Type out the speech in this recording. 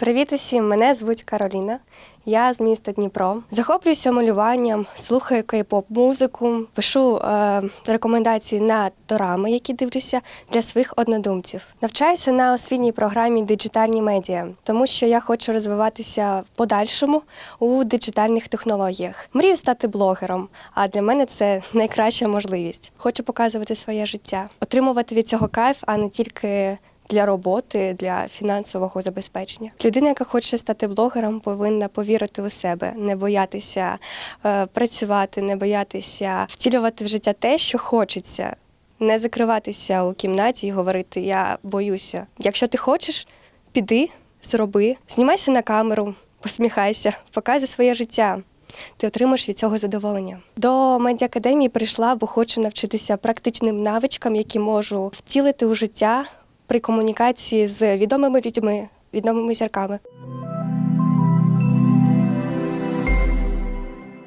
Привіт усім! Мене звуть Кароліна. Я з міста Дніпро. Захоплююся малюванням, слухаю кей-поп музику, пишу е, рекомендації на дорами, які дивлюся для своїх однодумців. Навчаюся на освітній програмі Диджитальні медіа, тому що я хочу розвиватися в подальшому у диджитальних технологіях. Мрію стати блогером, а для мене це найкраща можливість. Хочу показувати своє життя, отримувати від цього кайф, а не тільки для роботи, для фінансового забезпечення. Людина, яка хоче стати блогером, повинна повірити у себе, не боятися е, працювати, не боятися втілювати в життя те, що хочеться, не закриватися у кімнаті і говорити Я боюся. Якщо ти хочеш, піди, зроби, знімайся на камеру, посміхайся, показуй своє життя. Ти отримаєш від цього задоволення. До медіакадемії прийшла, бо хочу навчитися практичним навичкам, які можу втілити у життя при комунікації з відомими людьми, відомими зірками.